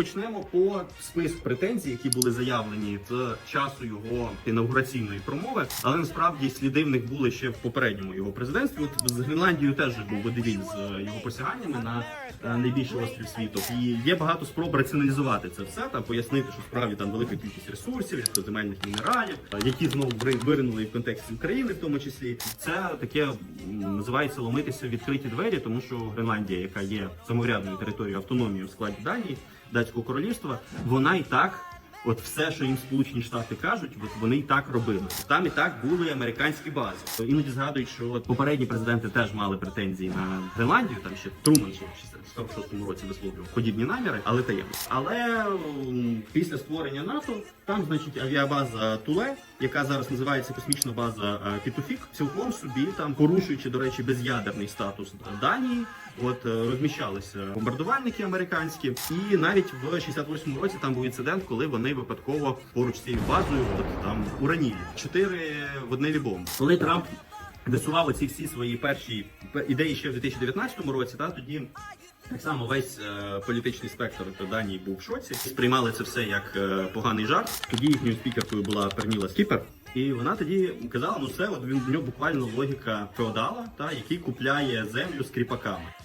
почнемо по списку претензій, які були заявлені з часу його інаугураційної промови. Але насправді сліди в них були ще в попередньому його президентстві. От з Гренландією теж був водевіль з його посяганнями на е, найбільший острів світу. І є багато спроб раціоналізувати це все та пояснити, що справді там велика кількість ресурсів, рідкоземельних мінералів, е, які знову виринули в контексті України, в тому числі. Це таке називається ломитися відкриті двері, тому що Гренландія, яка є самоврядною територією автономії в складі Данії, датського королівства, вона і так. От все, що їм Сполучені Штати кажуть, от вони і так робили. Там і так були американські бази. Іноді згадують, що от попередні президенти теж мали претензії на Гренландію. Там ще Труман ще в 46-му році висловлював подібні наміри, але таємно. Але після створення НАТО там, значить, авіабаза Туле, яка зараз називається космічна база е, Пітуфік, цілком собі там порушуючи, до речі, без'ядерний статус Данії. От е, розміщалися бомбардувальники американські, і навіть в 68-му році там був інцидент, коли вони випадково поруч з цією базою, от там уранілі чотири водневі бомби. Коли Трамп висував ці всі свої перші пе- ідеї ще в 2019 році, та тоді. Так само весь е, політичний спектр Данії був в шоці. Сприймали це все як е, поганий жарт. Тоді їхньою спікеркою була Перніла Скіпер. І вона тоді казала, ну це от він в нього буквально логіка феодала, та який купляє землю з кріпаками.